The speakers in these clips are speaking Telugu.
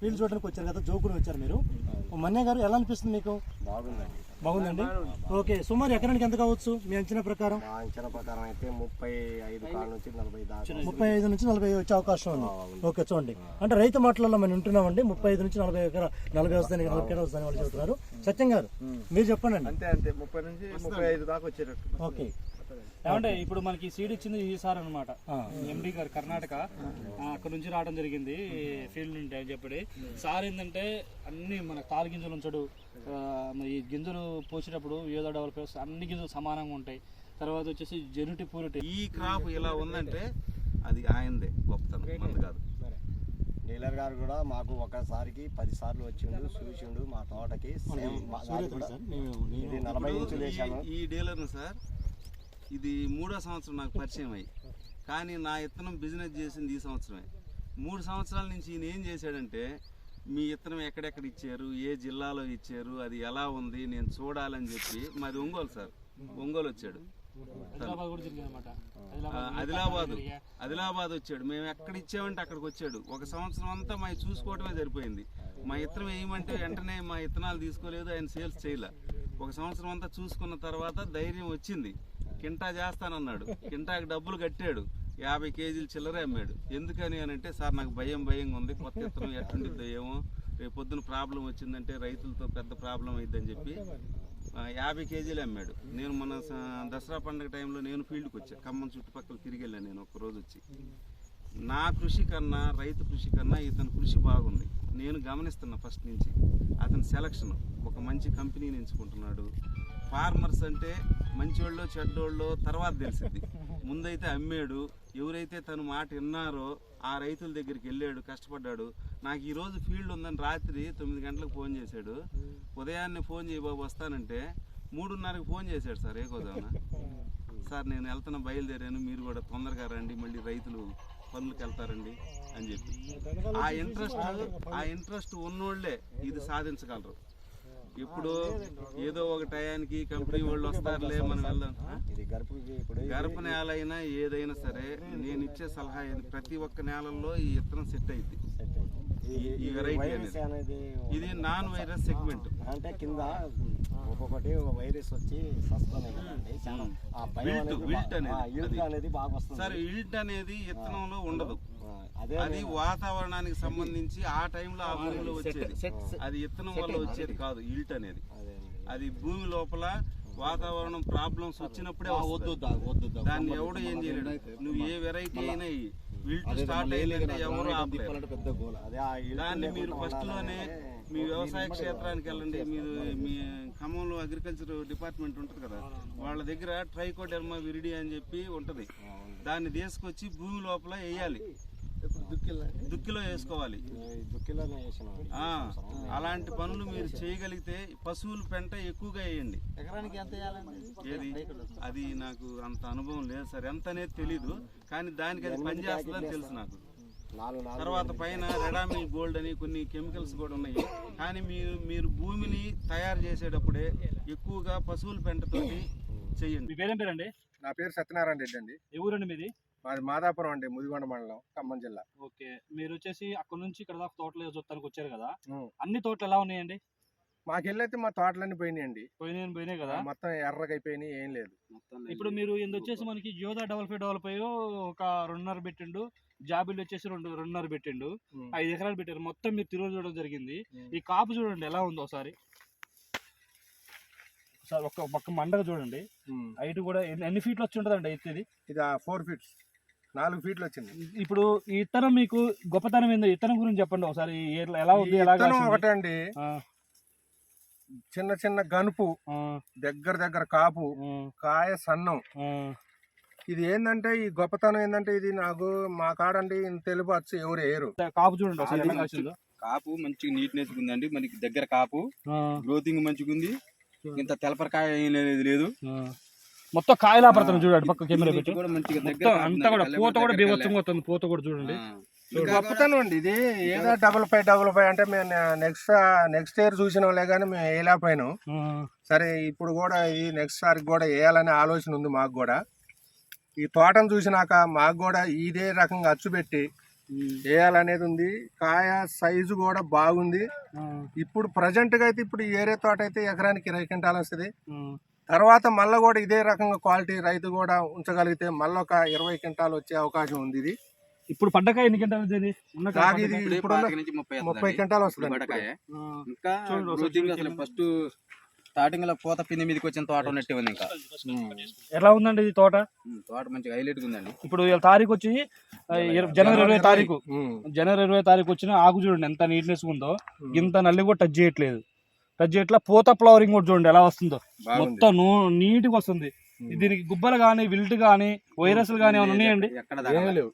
ఫీల్డ్ చూడడానికి వచ్చారు కదా జోకుని వచ్చారు మీరు. మన్య గారు ఎలా అనిపిస్తుంది మీకు? బాగుందండి. బాగుందండి? ఓకే సుమారు ఎకరానికి ఎంత కావచ్చు మీ అంచనా ప్రకారం? మా అంచనా ప్రకారం అయితే ముప్పై ఐదు నుంచి నలభై దాకా ముప్పై ఐదు నుంచి నలభై వచ్చే అవకాశం ఉంది. ఓకే చూడండి. అంటే రైతు మాటలలో మనం వింటున్నామండి ముప్పై ఐదు నుంచి నలభై ఎకరా నలభై వస్తాయి నలభై ఎకరా వస్తాయని వాళ్ళు చెబుతున్నారు. సత్యం గారు మీరు చెప్పండి. అంతే అంతే. ముప్పై నుంచి ముప్పై ఐదు దాకా వచ్చేటట్టు. ఓకే. ఏమంటే ఇప్పుడు మనకి సీడ్ ఇచ్చింది ఈ సార్ అనమాట ఎండి గారు కర్ణాటక. ఆ, అక్కడ నుంచి రావడం జరిగింది. ఫీల్డ్ నుండి అని చెప్పి. సార్ ఏంటంటే అన్ని మన కాలు గింజలు ఉంచడు. ఈ గింజలు పోసేటప్పుడు ఏదో డెవలప్ అన్ని గింజలు సమానంగా ఉంటాయి. తర్వాత వచ్చేసి జెనుటి పూరిటి. ఈ క్రాప్ ఇలా ఉందంటే అది ఆయనదే గొప్పతనం మంది కాదు. డీలర్ గారు కూడా మాకు ఒకసారికి పది సార్లు వచ్చిండు చూసిండు మా తోటకి. నలభై ఇంచులు వేసాము ఈ డీలర్ను సార్ ఇది మూడో సంవత్సరం నాకు పరిచయం అయ్యి. కానీ నా ఇత్తనం బిజినెస్ చేసింది ఈ సంవత్సరమే. మూడు సంవత్సరాల నుంచి ఈయన ఏం చేశాడంటే మీ ఇత్తనం ఎక్కడెక్కడ ఇచ్చారు ఏ జిల్లాలో ఇచ్చారు అది ఎలా ఉంది నేను చూడాలని చెప్పి మాది ఒంగోలు సార్. ఒంగోలు వచ్చాడు. ఆదిలాబాద్ ఆదిలాబాద్ వచ్చాడు. మేము ఎక్కడ ఇచ్చామంటే అక్కడికి వచ్చాడు. ఒక సంవత్సరం అంతా మా చూసుకోవటమే సరిపోయింది. మా ఇత్తనం వేయమంటే వెంటనే మా ఇత్తనాలు తీసుకోలేదు ఆయన సేల్స్ చేయలే. ఒక సంవత్సరం అంతా చూసుకున్న తర్వాత ధైర్యం వచ్చింది. కింటా చేస్తానన్నాడు. కింటాకి డబ్బులు కట్టాడు. యాభై కేజీలు చిల్లరే అమ్మాడు. ఎందుకని అని అంటే సార్ నాకు భయం భయంగా ఉంది. కొత్త ఇత్తనం ఎట్టుండిద్దో ఏమో. రేపు పొద్దున ప్రాబ్లం వచ్చిందంటే రైతులతో పెద్ద ప్రాబ్లం అయిద్దని చెప్పి యాభై కేజీలు అమ్మాడు. నేను మన దసరా పండుగ టైంలో నేను ఫీల్డ్కి వచ్చా. ఖమ్మం చుట్టుపక్కల తిరిగి వెళ్ళాను నేను ఒక రోజు వచ్చి. నా కృషి కన్నా రైతు కృషి కన్నా ఇతని కృషి బాగుంది. నేను గమనిస్తున్నా ఫస్ట్ నుంచి. అతని సెలక్షన్. ఒక మంచి కంపెనీని ఎంచుకుంటున్నాడు. ఫార్మర్స్ అంటే మంచోళ్ళు చెడ్డోళ్ళు తర్వాత తెలిసింది ముందైతే అమ్మాడు ఎవరైతే తను మాట విన్నారో ఆ రైతుల దగ్గరికి వెళ్ళాడు కష్టపడ్డాడు. నాకు ఈరోజు ఫీల్డ్ ఉందని రాత్రి తొమ్మిది గంటలకు ఫోన్ చేశాడు. ఉదయాన్నే ఫోన్ చేయి బాబు వస్తానంటే మూడున్నరకు ఫోన్ చేశాడు సార్ ఏ గోదావన సార్ నేను వెళ్తున్న బయలుదేరాను మీరు కూడా తొందరగా రండి మళ్ళీ రైతులు పనులకు వెళ్తారండి అని చెప్పి. ఆ ఇంట్రెస్ట్ ఆ ఇంట్రెస్ట్ ఉన్నోళ్ళే ఇది సాధించగలరు. ఇప్పుడు ఏదో ఒక టయానికి కంపెనీ వాళ్ళు వస్తారులే మనం వెళ్దాం. గరప నేల అయినా ఏదైనా సరే నేను ఇచ్చే సలహా ఏంది? ప్రతి ఒక్క నేలల్లో ఈ ఇత్తనం సెట్ అయింది అయింది. ఈ వైరస్ అనేది. ఇది నాన్ వైరస్ సెగ్మెంట్. అంటే కింద ఒక్కొక్కటి వైరస్ వచ్చి అనేది అనేది. అనేది బాగా వస్తుంది. సార్ ఇల్ట్ అనేది ఇత్తనంలో ఉండదు. అదే అది వాతావరణానికి సంబంధించి ఆ టైంలో ఆ భూమిలో వచ్చేది. అది ఇత్తనం వల్ల వచ్చేది కాదు ఇల్ట్ అనేది. అదే భూమి లోపల వాతావరణం ప్రాబ్లమ్స్ వచ్చినప్పుడే. దాన్ని ఎవడు ఏం చేయలేడు. నువ్వు ఏ వెరైటీ అయినా విల్ట్ స్టార్ట్ అయ్యిందంటే ఎవరు దాన్ని మీరు ఫస్ట్లోనే మీ వ్యవసాయ క్షేత్రానికి వెళ్ళండి. మీరు మీ ఖమ్మంలో అగ్రికల్చర్ డిపార్ట్మెంట్ ఉంటుంది కదా వాళ్ళ దగ్గర ట్రైకోడెర్మా విరిడి అని చెప్పి ఉంటది. దాన్ని తీసుకొచ్చి భూమి లోపల వేయాలి. దుక్కిలో వేసుకోవాలి. అలాంటి పనులు మీరు చేయగలిగితే పశువుల పెంట ఎక్కువగా వేయండి. ఎకరానికి ఎంత ఏది? అది నాకు అంత అనుభవం లేదు సార్. ఎంత అనేది తెలీదు. కానీ దానికి అది పనిచేస్తుందని తెలుసు నాకు. తర్వాత పైన రెడామి గోల్డ్ అని కొన్ని కెమికల్స్ కూడా ఉన్నాయి. కానీ మీరు మీరు భూమిని తయారు చేసేటప్పుడే ఎక్కువగా పశువుల పెంటతోటి చెయ్యండి మీ పేరేం పేరండి? నా పేరు సత్యనారాయణ రెడ్డి అండి. ఏ ఊరండి మీది? మాది మాదాపురం అండి ముదిగొండ మండలం ఖమ్మం జిల్లా. ఓకే. మీరు వచ్చేసి అక్కడ నుంచి ఇక్కడ దాకా తోటలు చూడటానికి వచ్చారు కదా. అన్ని తోటలు ఎలా ఉన్నాయండి? మాకెళ్ళైతే మా తోటలన్నీ పోయినాయండి. పోయినాయి పోయినాయి కదా? మొత్తం ఎర్రగా అయిపోయినాయి ఏం లేదు. ఇప్పుడు మీరు ఇందు వచ్చేసి మనకి యోధా డబల్ ఫైవ్ డబల్ ఫైవ్ ఒక రెండున్నర పెట్టిండు జాబిల్ వచ్చేసి రెండు రెండున్నర పెట్టిండు. ఐదు ఎకరాలు పెట్టారు. మొత్తం మీరు తిరుగు చూడడం జరిగింది. ఈ కాపు చూడండి ఎలా ఉందో ఒకసారి. ఒకసారి ఒక్క పక్క మండగ చూడండి. హైట్ కూడా ఎన్ని- ఫీట్లు వచ్చి ఉంటుందండి ఎత్తు ఇది? ఇది ఫోర్ ఫీట్స్. నాలుగు ఫీట్లు వచ్చింది ఇప్పుడు ఈ ఇత్తనం మీకు గొప్పతనం ఏందో ఇత్తనం గురించి చెప్పండి ఒకసారి. ఎలా ఉంది ఎలా? ఒకటే అండి చిన్న చిన్న గనుపు దగ్గర దగ్గర కాపు కాయ సన్నం. ఇది ఏంటంటే ఈ గొప్పతనం ఏంటంటే ఇది నాకు మా కాడండి తెలుపు వచ్చి ఎవరు వేయరు. కాపు చూడండి. కాపు మంచిగా నీట్నెస్ ఉందండి మనకి దగ్గర కాపు. గ్రోతింగ్ మంచిగా ఉంది ఇంత తెలపరకాయ లేదు. మొత్తం కాయలా పడుతుంది చూడండి పక్క కెమెరా పెట్టి. మొత్తం అంతా కూడా. పూత కూడా బీభత్సంగా వస్తుంది పూత కూడా చూడండి. గొప్పతనం అండి ఇది ఏదో డబుల్ ఫైవ్ డబుల్ ఫైవ్ అంటే మేము నెక్స్ట్ నెక్స్ట్ ఇయర్ చూసిన వాళ్ళే కానీ మేము వేయలేకపోయినాం. సరే ఇప్పుడు కూడా ఈ నెక్స్ట్ సారికి కూడా వేయాలనే ఆలోచన ఉంది మాకు కూడా. ఈ తోటను చూసినాక మాకు కూడా ఇదే రకంగా అచ్చు పెట్టి వేయాలనేది ఉంది. కాయ సైజు కూడా బాగుంది. ఇప్పుడు ప్రజెంట్గా అయితే ఇప్పుడు ఈ ఏరే తోట అయితే ఎకరానికి ఇరవై క్వింటాలు వస్తుంది. తర్వాత మళ్ళీ కూడా ఇదే రకంగా క్వాలిటీ రైతు కూడా ఉంచగలిగితే మళ్ళీ ఒక ఇరవై క్వింటాలు వచ్చే అవకాశం ఉంది ఇది. ఇప్పుడు పడ్డకాయ ఎన్ని కాయ నాకు ఇది? ఇప్పుడు ముప్పై. క్వింటాలు వస్తుంది ఇంకా అసలు. ఫస్ట్ స్టార్టింగ్లో పూత పిండి మీదకి వచ్చిన తోట ఉన్నట్టే ఉంది ఇంకా. ఎలా ఉందండి ఇది తోట? తోట మంచిగా హైలైట్ ఉందండి. ఇప్పుడు తారీఖు వచ్చి జనవరి ఇరవై తారీఖు. జనవరి ఇరవై తారీఖు వచ్చిన ఆకు చూడండి ఎంత నీట్నెస్ ఉందో. ఇంత నల్లి కూడా టచ్ చేయట్లేదు. చేయట్లా పూత ఫ్లవరింగ్ కూడా చూడండి ఎలా వస్తుందో. మొత్తం నూ- నీట్గా వస్తుంది. దీనికి గుబ్బలు కానీ విల్ట్ కానీ వైరస్లు కానీ ఏమైనా ఉన్నాయండి? ఏమీ లేవు.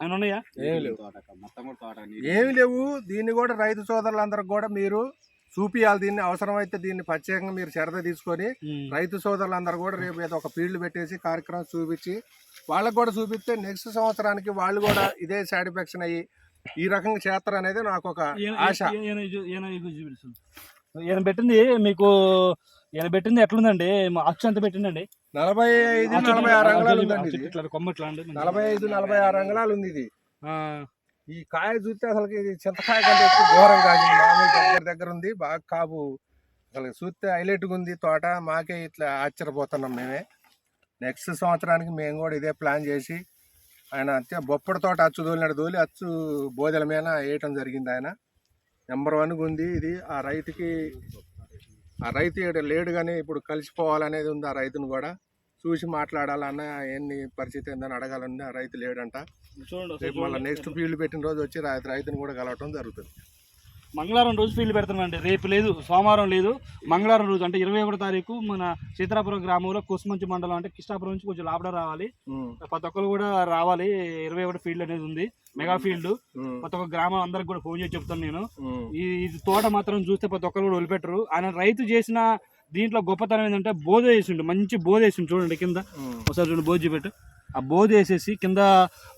ఏమైనా ఉన్నాయా? ఏమీ దీన్ని కూడా రైతు సోదరులందరికి కూడా మీరు చూపియాలి. దీన్ని అవసరమైతే దీన్ని ప్రత్యేకంగా మీరు శ్రద్ధ తీసుకొని రైతు సోదరులందరూ కూడా రేపు ఏదో ఒక ఫీల్డ్ పెట్టేసి కార్యక్రమం చూపించి వాళ్ళకు కూడా చూపిస్తే నెక్స్ట్ సంవత్సరానికి వాళ్ళు కూడా ఇదే సాటిస్ఫాక్షన్ అయ్యి ఈ రకంగా చేస్తారు అనేది నాకు ఒక ఆశ. ఈయన- పెట్టింది మీకు ఈయన పెట్టింది ఎట్లుందండి? అచ్చు ఎంత పెట్టిందండి? నలభై ఐదు నలభై ఆరు అంగళాలు ఉందండి ఇట్లా- అండి. నలభై ఐదు నలభై ఆరు అంగళాలు ఉంది ఇది. ఈ కాయ చూస్తే అసలు ఇది చింతకాయ కంటే ఎక్కువ ఘోరం కాదు. దగ్గర దగ్గర ఉంది బాగా కాపు అసలు చూస్తే హైలైట్గా ఉంది తోట. మాకే ఇట్లా ఆశ్చర్యపోతున్నాం మేమే. నెక్స్ట్ సంవత్సరానికి మేము కూడా ఇదే ప్లాన్ చేసి ఆయన అంతే బొప్పడి తోట అచ్చు దోలినాడు దోలి అచ్చు బోదెల మీద వేయటం జరిగింది ఆయన. నెంబర్ వన్గా ఉంది ఇది. ఆ రైతుకి ఆ రైతు లేడు కానీ ఇప్పుడు కలిసిపోవాలనేది ఉంది ఆ రైతును కూడా. చూసి మాట్లాడాలన్న ఎన్ని పరిస్థితి ఏందని అడగాలని ఆ రైతు లేడంట. రేపు మళ్ళీ. నెక్స్ట్ ఫీల్డ్ పెట్టిన రోజు వచ్చి రైతు రైతుని కూడా కలవటం జరుగుతుంది. మంగళవారం రోజు ఫీల్డ్ పెడుతున్నామండి. రేపు లేదు సోమవారం లేదు. మంగళవారం రోజు అంటే ఇరవై ఒకటో తారీఖు మన సీతారాపురం గ్రామంలో కుసుమంచి మండలం అంటే కిష్టాపురం నుంచి కొంచెం లాభడ రావాలి. ప్రతి ఒక్కరు కూడా రావాలి. ఇరవై ఒకటి ఫీల్డ్ అనేది ఉంది. మెగా ఫీల్డ్ ప్రతి ఒక్క గ్రామం అందరికి కూడా ఫోన్ చేసి చెప్తాను నేను. ఈ ఇది తోట మాత్రం చూస్తే ప్రతి ఒక్కరు కూడా వదిలిపెట్టరు. ఆయన రైతు చేసిన దీంట్లో గొప్పతనం ఏంటంటే బోధ వేసిండు మంచి బోధ వేసిండు చూడండి కింద. ఒకసారి చూడండి బోధ చూపెట్టు. ఆ బోధ వేసేసి కింద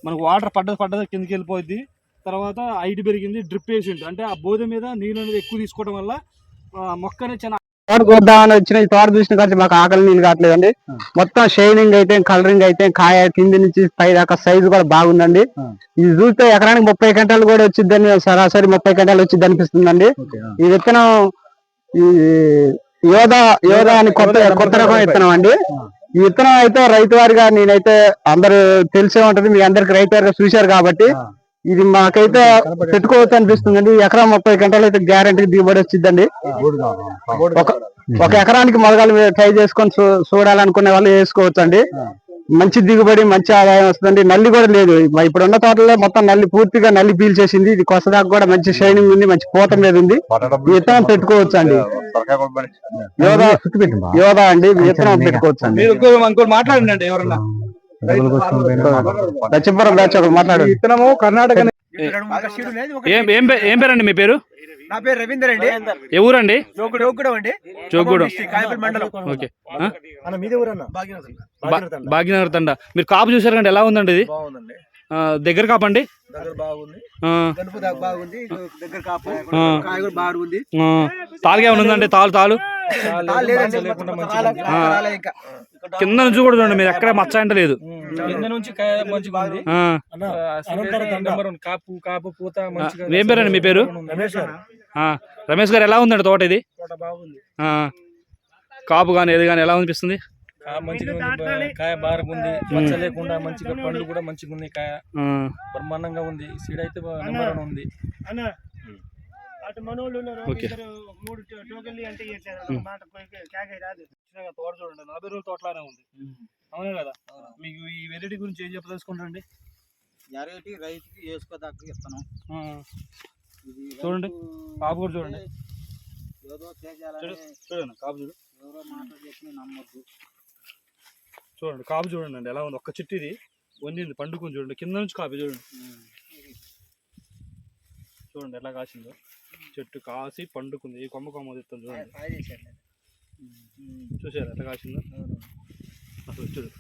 మనకు వాటర్ పడ్డది పడ్డది కిందకి వెళ్ళిపోద్ది. తర్వాత హైట్ పెరిగింది డ్రిప్ వేసిండు. అంటే ఆ బోధ మీద నీళ్ళు అనేది ఎక్కువ తీసుకోవడం వల్ల మొక్క అనేది చాలా తోట చూద్దామని వచ్చిన ఈ తోట చూసిన కానీ మాకు ఆకలి నీళ్ళు కావట్లేదండి. మొత్తం షైనింగ్ అయితే కలరింగ్ అయితే కాయ కింది నుంచి పై దాకా సైజు కూడా బాగుందండి. ఇది చూస్తే ఎకరానికి ముప్పై గంటలు కూడా వచ్చిందని సరాసరి ముప్పై గంటలు వచ్చింది అనిపిస్తుందండి. ఈ విత్తనం ఈ యోధా యోధా అని కొత్త కొత్త రకం విత్తనం అండి. ఈ విత్తనం అయితే రైతు వారిగా నేనైతే అందరూ తెలిసే ఉంటది మీ అందరికి రైతు వారిగా చూశారు కాబట్టి. ఇది మాకైతే పెట్టుకోవచ్చు అనిపిస్తుందండి. ఎకరా ముప్పై గంటలు అయితే గ్యారంటీ దిగుబడి వచ్చిందండి ఒక ఒక ఎకరానికి మొదలు ట్రై చేసుకొని చూ- చూడాలనుకునే వాళ్ళు వేసుకోవచ్చు అండి మంచి దిగుబడి మంచి ఆదాయం వస్తుందండి. నల్లి కూడా లేదు. మ- ఇప్పుడు ఉన్న తోటలో మొత్తం నల్లి పూర్తిగా నల్లి పీల్చేసింది. ఇది కొసదాకా కూడా మంచి షైనింగ్ ఉంది మంచి పూత మీద ఉంది. విత్తనం పెట్టుకోవచ్చు అండి యోధా యోధా అండి. విత్తనం పెట్టుకోవచ్చు అండి మాట్లాడండి ఎవరన్నా. లక్ష్మీపురం బ్యాచ్ మాట్లాడు. కర్ణాటక ఏం ఏం పే- ఏం పేరండి మీ పేరు? నా పేరు రవీందర్ అండి. ఏ ఊరండి? జోగుడం. అండి. జోగూడెం. కాయపల్లి మండలం. ఓకే. ఆ? అన్న మీది ఊరన్న బా- భాగ్యనగర్ తండ. మీరు కాపు చూసారు కంటే ఎలా ఉందండి ఇది? బాగుందండి. ఆ, దగ్గర కాపండి దగ్గర బాగుంది. ఆ, గనుపు దాకా బాగుంది. ఇటు దగ్గర కాపు ఆ. కాయ కూడా బాగుంది. ఆ, తాలుగా ఏమైనా ఉందండి? తాలు తాలు? కింద నుంచి కూడా చూడండి మీరు ఎక్కడ మచ్చ అంటే లేదు. కింద నుంచి కాయ మంచిగా ఉంది. కాపు కాపు పూత మంచిగా ఏం పేరండి మీ పేరు? రమేష్ గారు. ఆ, రమేష్ గారు ఎలా ఉందండి తోట ఇది? తోట బాగుంది. ఆ, కాపు కానీ ఏది కానీ ఎలా అనిపిస్తుంది? కాయ మంచిగా ఉంది. బా- కాయ బాగా ఉంది. మచ్చ లేకుండా మంచిగా పండ్లు కూడా మంచిగా ఉన్నాయి. కాయ ఆ, బ్రహ్మాండంగా ఉంది. సీడ్ అయితే ఉంది. అటు మనోళ్ళు ఉన్నారు ఓకే. ఇద్దరు మూడు టోకెన్లు అంటే ఇవ్వట్లేదు ఉం. మాట. కాకాయ రాదు. తోట చూడండి నలభై రోజుల తోటలానే ఉంది. అవునే కదా? మీకు ఈ వెరైటీ గురించి ఏం చెప్పదలుచుకుంటారండి? వెరైటీ రైతుకి వేసుకోదగ్గ ఇస్తాను. చూడండి కాపు కూడా చూడండి. ఏదో చూడండి కాపు చూడు. ఎవరో మాట చెప్పి నమ్మద్దు. చూడండి కాపు చూడండి అండి ఎలా ఉంది? ఒక్క చెట్టు ఇది వండింది పండుకొని చూడండి కింద నుంచి కాపు చూడండి. చూడండి ఎలా కాసిందో. చెట్టు కాసి పండుకుంది. ఈ కొమ్మ కొమ్మ తెస్తాను చూడండి. చూసారా? ఎట్లా కాసిందో? అసలు చూడు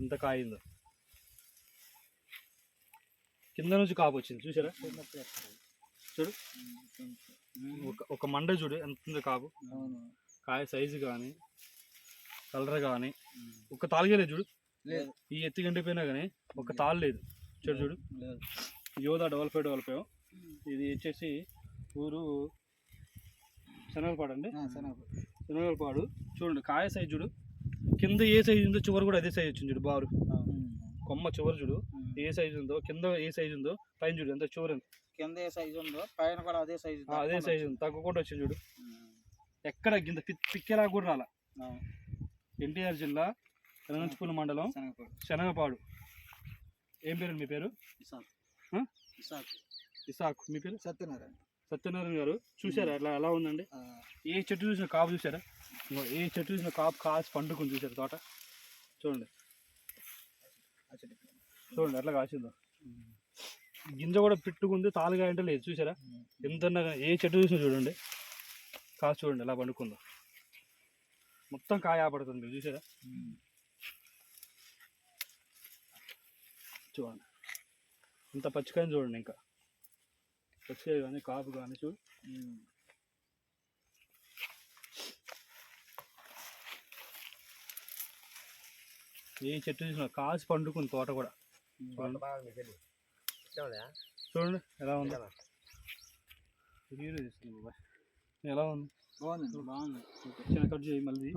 ఎంత కాయిందో. కింద నుంచి కాపు వచ్చింది. చూసారా? చూడు. ఒక ఒక మండ చూడు ఎంత ఉందో కాపు. కాయ సైజు కానీ కలర్ కానీ ఒక తాలుగే లేదు చూడు. ఈ ఎత్తి గంటిపోయినా కానీ ఒక తాళ్ళు లేదు. చూడు చూడు. యోధా ఫైవ్ డబల్ ఫైవ్. ఇది వచ్చేసి ఊరు శనగపాడు అండి? శనగపాడు చూడండి కాయ సైజు చూడు. కింద ఏ సైజు ఉందో చివరి కూడా అదే సైజు వచ్చింది చూడు బారు. కొమ్మ చివరి చూడు. ఏ సైజు ఉందో కింద ఏ సైజు ఉందో పైన చూడు ఎంత చివరి. కింద ఏ సైజు ఉందో పైన కూడా అదే సైజు అదే సైజు ఉంది. తగ్గకుండా వచ్చింది చూడు. ఎక్కడ గింత పిక్- పిక్కేలా కూడా రాలా. ఎన్టీఆర్ జిల్లా రంగంచిపూడి మండలం శనగపాడు. ఏం పేరు మీ పేరు? ఆ? ఇసాక్. మీ పేరు? సత్యనారాయణ. సత్యనారాయణ గారు చూసారా అట్లా ఎలా ఉందండి? ఏ చెట్టు చూసిన కాపు చూసారా ఏ చెట్టు చూసిన కాపు కాసి పండుకొని చూసారు తోట. చూడండి. చూడండి ఎట్లా కాసిందో. గింజ కూడా పెట్టుకుంది తాలుగా అంటే లేదు. చూసారా ఎంత ఏ చెట్టు చూసినా చూడండి. కాసు చూడండి ఎలా పండుకుందో. మొత్తం కాయ ఆపడుతుంది చూసారా చూడండి. ఇంత పచ్చికాయని చూడండి ఇంకా. పచ్చికాయ కానీ కాపు కానీ చూడు. ఏ చెట్టు చూసినా కాసి పండుకుంది తోట కూడా. చూడండి ఎలా ఉంది? ఎలా ఉంది? బాగుంది బాగుంది. చిన్న కట్ చేయి మళ్ళీ.